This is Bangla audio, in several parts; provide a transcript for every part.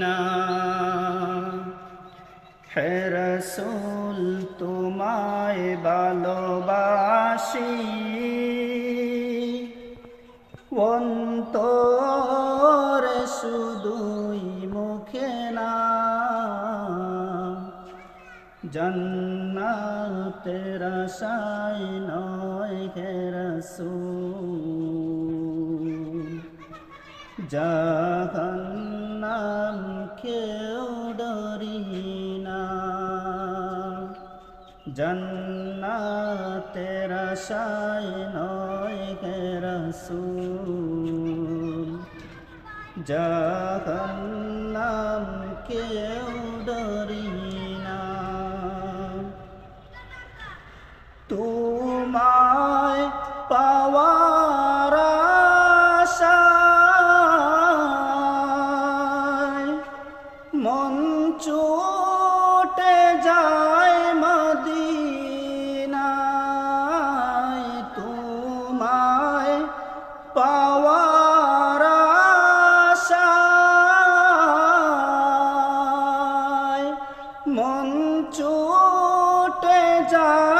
না। হে তোমায় ভালোবাসি। অন্তরে শুধুই মুখে না। জন্নাতের আশায় নয় হে রসুল। জাহান্নাম কেউ ডরি না। জন্নাতের আশায় নয় হে রসুল। জাহান্নাম কেউ ডরি না। তোমায় পাওয়ার মন চোটে যায় মদিনায় তোমায় পাওয়ার আশায় মন চোটে যায়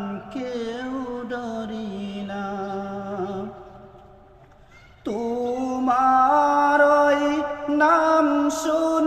should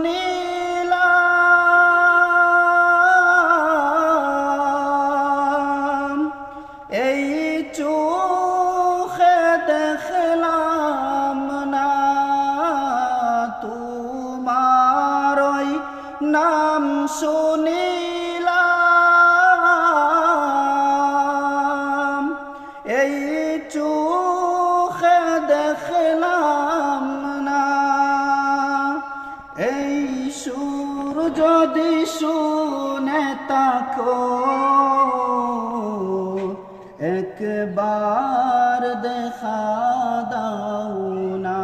যদি শুনে তাকো একবার দেখা দাও না।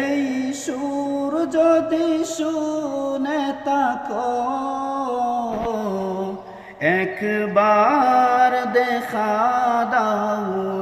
এই সুর যদি শুনে তাকো একবার দেখা দাও